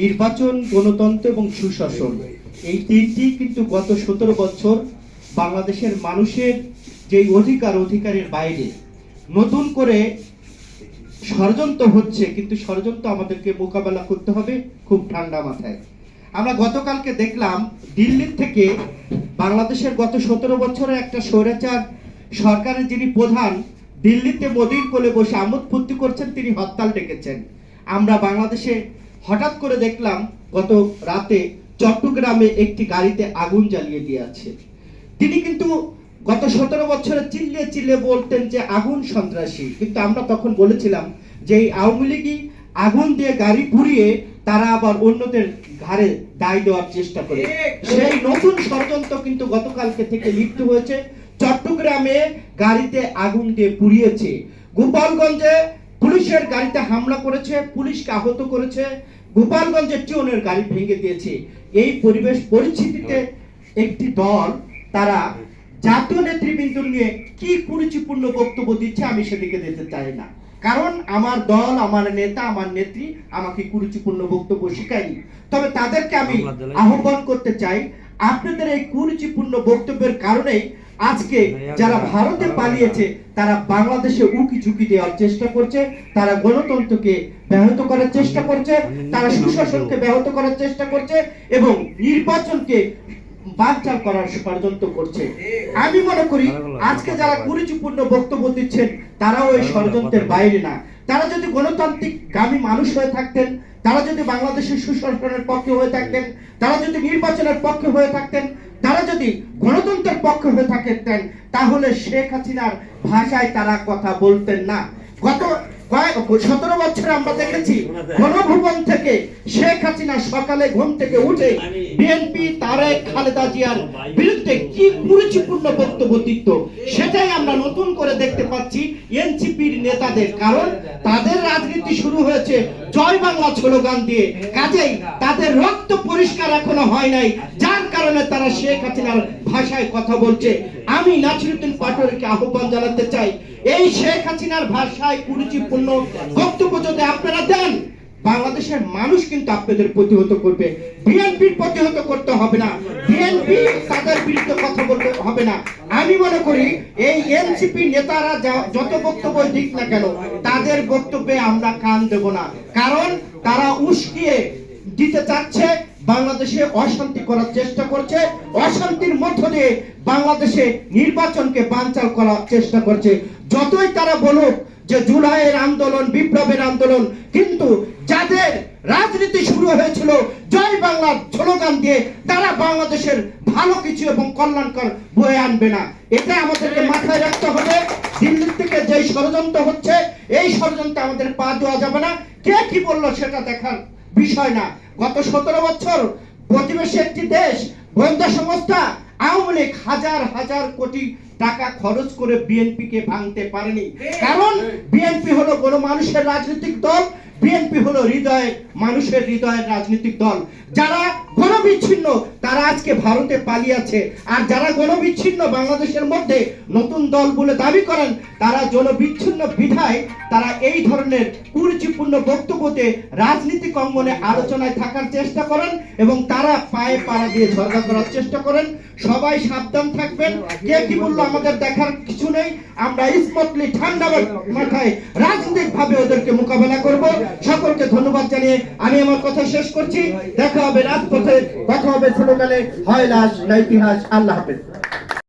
নির্বাচন, গণতন্ত্র এবং সুশাসন। এই তিনটি কিন্তু গত সতেরো বছর বাংলাদেশের মানুষের যে অধিকার, অধিকারের বাইরে নতুন করে ষড়যন্ত্র হচ্ছে, কিন্তু ষড়যন্ত্র আমাদেরকে মোকাবেলা করতে হবে খুব ঠান্ডা মাথায়। আমরা গতকালকে দেখলাম দিল্লির থেকে বাংলাদেশের গত সতেরো বছরে একটা স্বৈরাচার সরকারের যিনি প্রধান, দিল্লিতে মোদির কোলে বসে আমোদ ফুর্তি করছেন, তিনি হরতাল ডেকেছেন। আমরা বাংলাদেশে হঠাৎ করে দেখলাম গত রাতে চট্টগ্রামে একটি গাড়িতে আগুন জ্বালিয়ে দিয়ে আছে তিনি কিন্তু গত সতেরো বছরে চিল্লিয়ে চিল্লিয়ে বলতেন যে আগুন সন্ত্রাসী। কিন্তু আমরা তখন বলেছিলাম যে এই আওয়ামী লীগই আগুন দিয়ে গাড়ি পুড়িয়ে তারা আবার অন্যদের ঘাড়ে দায় দেওয়ার চেষ্টা করে। সেই নতুন ষড়যন্ত্র কিন্তু গতকালকে থেকে লিপ্ত হয়েছে। চট্টগ্রামে গাড়িতে আগুন দিয়ে পুড়িয়েছে। গোপালগঞ্জে পুলিশের গাড়িতে হামলা করেছে পুলিশকে আহত করেছে গোপালগঞ্জে টিওনের গাড়ি ভেঙে দিয়েছে। এই পরিবেশ পরিস্থিতিতে একটি দল তারা জাতীয় নেতৃবৃন্দ নিয়ে কি কুরুচিপূর্ণ বক্তব্য দিচ্ছে আমি সেদিকে যেতে চাই না। কারণ আমার দল আমার নেতা আমার নেত্রী আমাকে কুরুচিপূর্ণ বক্তব্য শিখায়নি। তবে তাদেরকে আমি আহ্বান করতে চাই আপনাদের এই কুরুচিপূর্ণ বক্তব্যের কারণেই আজকে যারা ভারতে পালিয়েছে, তারা বাংলাদেশে উকি ঝুঁকি দেওয়ার চেষ্টা করছে, তারা গণতন্ত্রকে ব্যাহত করার চেষ্টা করছে, তারা সুশাসনকে ব্যাহত করার চেষ্টা করছে এবং নির্বাচনকে বানচাল করার ষড়যন্ত্র করছে। আমি মনে করি, আজকে যারা কুরুচিপূর্ণ বক্তব্য দিচ্ছেন, তারাও এই ষড়যন্ত্রের বাইরে না। তারা যদি গণতান্ত্রিক গামী মানুষ হয়ে থাকতেন তারা যদি বাংলাদেশের সুশাসনের পক্ষে হয়ে থাকতেন, তারা যদি নির্বাচনের পক্ষে হয়ে থাকতেন, তারা যদি গণতন্ত্রের পক্ষে হয়ে থাকতেন, তাহলে শেখ হাসিনার ভাষায় তারা কথা বলতেন না। গত সতেরো বছর আমরা দেখেছি, গণভবন থেকে শেখ হাসিনা সকালে ঘুম থেকে উঠে বিএনপি তারেক খালেদা জিয়ার বিরুদ্ধে কি কুরুচিপূর্ণ বক্তব্য দিত, সেটাই আমরা নতুন করে দেখতে পাচ্ছি এনসিপির নেতাদের কারণ। তাদের রাজনীতি শুরু হয়েছে জয় বাংলা স্লোগান দিয়ে। কাজেই তাদের রক্ত পরিষ্কার এখনও হয় নাই, যার কারণে তারা শেখ হাসিনার ভাষায় কথা বলছে। আমি নাসিরুদ্দিন পাটোয়ারিকে আহ্বান জানাতে চাই, এই শেখ হাসিনার ভাষায় কুরুচিপূর্ণ বক্তব্য যদি আপনারা দেন, বাংলাদেশের মানুষ কিন্তু আপনাদের প্রতিহত করবে। বিএনপির প্রতিহত করতে হবে না। বিএনপি তাদের বিরুদ্ধে কথা বলতে হবে না। আমি মনে করি এই এনসিপি নেতারা যত বক্তব্য দিক না কেন, তাদের বক্তব্যে আমরা কান দেব না। কারণ তারা উস্কিয়ে দিতে চাচ্ছে, বাংলাদেশে অশান্তি করার চেষ্টা করছে, অশান্তির মধ্য দিয়ে বাংলাদেশে নির্বাচনকে বানচাল করার চেষ্টা করছে। যতই তারা বলুক যে জুলাইয়ের আন্দোলন, বিপ্লবের আন্দোলন, কিন্তু যাদের রাজনীতি শুরু হয়েছিল জয় বাংলার স্লোগান দিয়ে। তারা বাংলাদেশের ভালো কিছু এবং কল্যাণকর বয়ে আনবে না। এটা আমাদেরকে মাথায় রাখতে হবে দিল্লি থেকে যে ষড়যন্ত্র হচ্ছে, এই ষড়যন্ত্র আমাদের পা দেওয়া যাবে না। কে কি বলল সেটা দেখার বিষয় না। গত সতেরো বছর প্রতিবেশী একটি দেশ, গোয়েন্দা সংস্থা, আওয়ামী লীগ হাজার হাজার কোটি টাকা খরচ করে বিএনপি কে ভাঙতে পারেনি। কারণ বিএনপি হলো কোনো মানুষের রাজনৈতিক দল বিএনপি হলো হৃদয়ের মানুষের হৃদয়ের রাজনৈতিক দল। যারা গণবিচ্ছিন্ন, তারা আজকে ভারতে পালিয়েছে আর যারা গণবিচ্ছিন্ন বাংলাদেশের মধ্যে নতুন দল বলে দাবি করেন, তারা জনবিচ্ছিন্ন বিধায় তারা এই ধরনের কুরুচিপূর্ণ বক্তব্যতে রাজনীতিক অঙ্গনে আলোচনায় থাকার চেষ্টা করেন এবং তারা পায়ে পাড়া দিয়ে ঝগড়া করার চেষ্টা করেন। সবাই সাবধান থাকবেন। কে কি বলল, আমাদের দেখার কিছু নেই। আমরা স্মটলি ঠান্ডা মাথায় রাজনৈতিক ভাবে ওদেরকে মোকাবেলা করব। সকলকে ধন্যবাদ জানিয়ে আমি আমার কথা শেষ করছি। দেখা হবে রাজপথে, দেখা হবে স্লোগানে হয় লাশ না ইতিহাস। আল্লাহ হাফেজ।